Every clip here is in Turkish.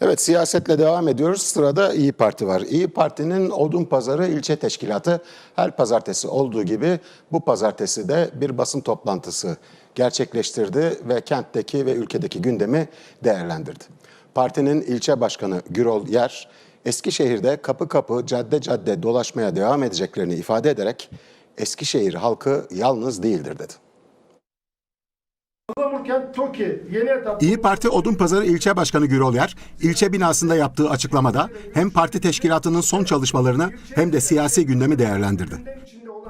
Evet siyasetle devam ediyoruz. Sırada İyi Parti var. İyi Parti'nin Odunpazarı ilçe teşkilatı her pazartesi olduğu gibi bu pazartesi de bir basın toplantısı gerçekleştirdi ve kentteki ve ülkedeki gündemi değerlendirdi. Partinin ilçe başkanı Gürol Yer, Eskişehir'de kapı kapı cadde cadde dolaşmaya devam edeceklerini ifade ederek Eskişehir halkı yalnız değildir dedi. Palamurkent, TOKİ, yeni etap. İyi Parti Odunpazarı İlçe Başkanı Gürol Yer, ilçe binasında yaptığı açıklamada hem parti teşkilatının son çalışmalarını hem de siyasi gündemi değerlendirdi.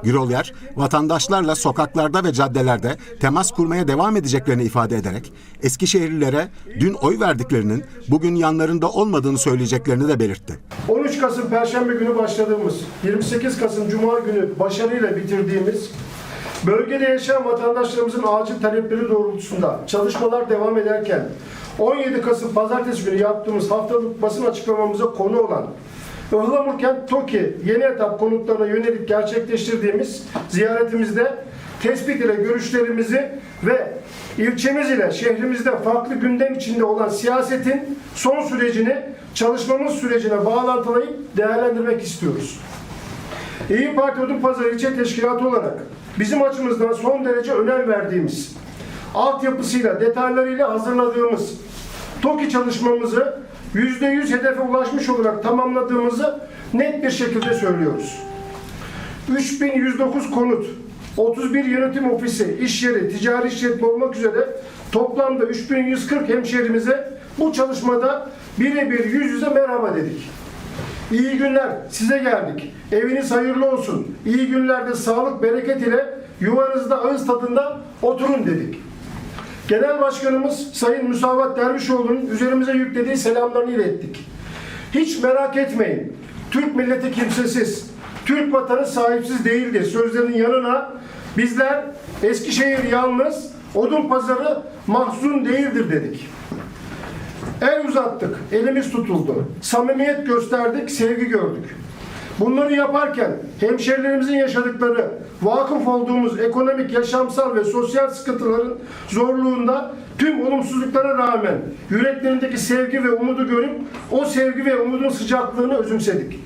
Gürol Yer, vatandaşlarla sokaklarda ve caddelerde temas kurmaya devam edeceklerini ifade ederek, Eskişehirlilere dün oy verdiklerinin bugün yanlarında olmadığını söyleyeceklerini de belirtti. 13 Kasım Perşembe günü başladığımız, 28 Kasım Cuma günü başarıyla bitirdiğimiz, bölgede yaşayan vatandaşlarımızın acil talepleri doğrultusunda çalışmalar devam ederken, 17 Kasım Pazartesi günü yaptığımız haftalık basın açıklamamıza konu olan Ihlamurkent TOKİ yeni etap konutlarına yönelik gerçekleştirdiğimiz ziyaretimizde tespit ile görüşlerimizi ve ilçemiz ile şehrimizde farklı gündem içinde olan siyasetin son sürecini çalışmamız sürecine bağlantılayıp değerlendirmek istiyoruz. İyi Parti Odunpazarı İlçe Teşkilatı olarak bizim açımızdan son derece önem verdiğimiz, altyapısıyla, detaylarıyla hazırladığımız TOKİ çalışmamızı %100 hedefe ulaşmış olarak tamamladığımızı net bir şekilde söylüyoruz. 3109 konut, 31 yönetim ofisi, iş yeri, ticari işletme olmak üzere toplamda 3140 hemşehrimize bu çalışmada birebir yüz yüze merhaba dedik. İyi günler, size geldik. Eviniz hayırlı olsun. İyi günlerde sağlık, bereket ile yuvanızda ağız tadında oturun dedik. Genel Başkanımız Sayın Müsavat Dervişoğlu'nun üzerimize yüklediği selamlarını ilettik. Hiç merak etmeyin. Türk milleti kimsesiz. Türk vatanı sahipsiz değildir. Sözlerinin yanına bizler Eskişehir yalnız, odun pazarı mahzun değildir dedik. El uzattık, elimiz tutuldu. Samimiyet gösterdik, sevgi gördük. Bunları yaparken hemşerilerimizin yaşadıkları, vakıf olduğumuz ekonomik, yaşamsal ve sosyal sıkıntıların zorluğunda tüm olumsuzluklara rağmen yüreklerindeki sevgi ve umudu görüp o sevgi ve umudun sıcaklığını özümsedik.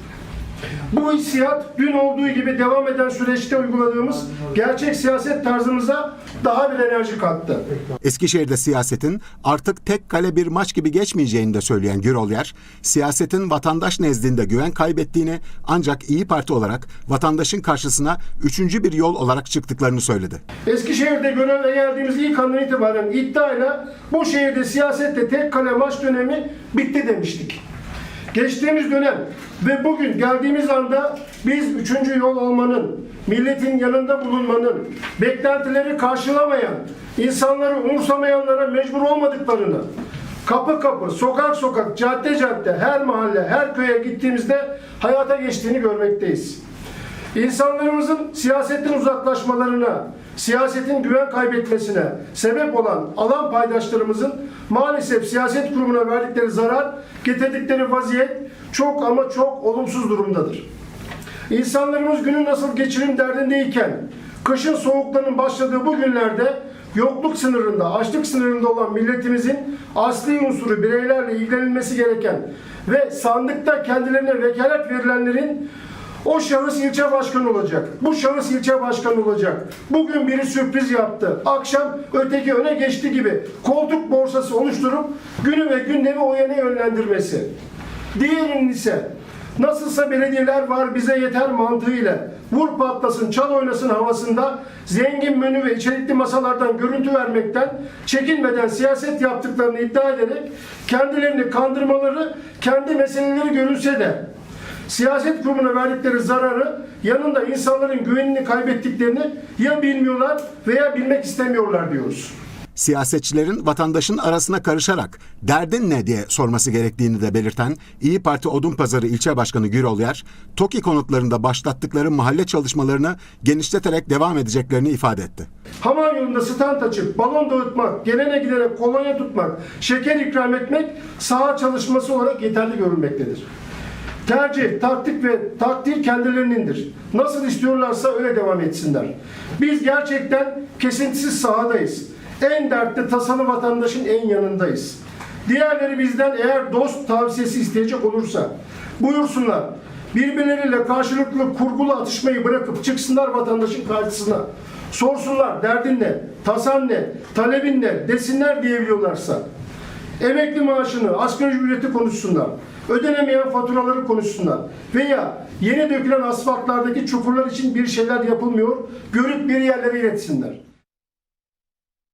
Bu hissiyat dün olduğu gibi devam eden süreçte uyguladığımız gerçek siyaset tarzımıza daha bir enerji kattı. Eskişehir'de siyasetin artık tek kale bir maç gibi geçmeyeceğini de söyleyen Gürol Yer, siyasetin vatandaş nezdinde güven kaybettiğini ancak İyi Parti olarak vatandaşın karşısına üçüncü bir yol olarak çıktıklarını söyledi. Eskişehir'de göreve geldiğimiz ilk andan itibaren iddiayla bu şehirde siyasette tek kale maç dönemi bitti demiştik. Geçtiğimiz dönem ve bugün geldiğimiz anda biz üçüncü yol olmanın, milletin yanında bulunmanın, beklentileri karşılamayan, insanları umursamayanlara mecbur olmadıklarını, kapı kapı, sokak sokak, cadde cadde, her mahalle, her köye gittiğimizde hayata geçtiğini görmekteyiz. İnsanlarımızın siyasetten uzaklaşmalarına, siyasetin güven kaybetmesine sebep olan alan paydaşlarımızın maalesef siyaset kurumuna verdikleri zarar, getirdikleri vaziyet çok ama çok olumsuz durumdadır. İnsanlarımız günü nasıl geçirim derdindeyken, kışın soğukların başladığı bu günlerde yokluk sınırında, açlık sınırında olan milletimizin asli unsuru bireylerle ilgilenilmesi gereken ve sandıkta kendilerine vekalet verilenlerin o şahıs ilçe başkanı olacak. Bu şahıs ilçe başkanı olacak. Bugün biri sürpriz yaptı. Akşam öteki öne geçti gibi koltuk borsası oluşturup günü ve gündemi o yöne yönlendirmesi. Diğerinin ise nasılsa belediyeler var bize yeter mantığıyla vur patlasın çal oynasın havasında zengin menü ve içerikli masalardan görüntü vermekten çekinmeden siyaset yaptıklarını iddia ederek kendilerini kandırmaları kendi meseleleri görünse de siyaset kurumuna verdikleri zararı yanında insanların güvenini kaybettiklerini ya bilmiyorlar veya bilmek istemiyorlar diyoruz. Siyasetçilerin vatandaşın arasına karışarak derdin ne diye sorması gerektiğini de belirten İyi Parti Odunpazarı İlçe Başkanı Gürol Yer, TOKİ konutlarında başlattıkları mahalle çalışmalarını genişleterek devam edeceklerini ifade etti. Haman yolunda stand açıp balon dağıtmak, gelene gidene kolonya tutmak, şeker ikram etmek saha çalışması olarak yeterli görülmektedir. Tercih, taktik ve takdir kendilerinindir. Nasıl istiyorlarsa öyle devam etsinler. Biz gerçekten kesintisiz sahadayız. En dertli tasalı vatandaşın en yanındayız. Diğerleri bizden eğer dost tavsiyesi isteyecek olursa buyursunlar. Birbirleriyle karşılıklı kurgulu atışmayı bırakıp çıksınlar vatandaşın karşısına. Sorsunlar derdin ne, tasan ne, talebin ne desinler diyebiliyorlarsa. Emekli maaşını, asgari ücreti konuşsunlar. Ödenemeyen faturaları konuşsunlar. Veya yeni dökülen asfaltlardaki çukurlar için bir şeyler yapılmıyor. Görüp bir yerlere iletsinler.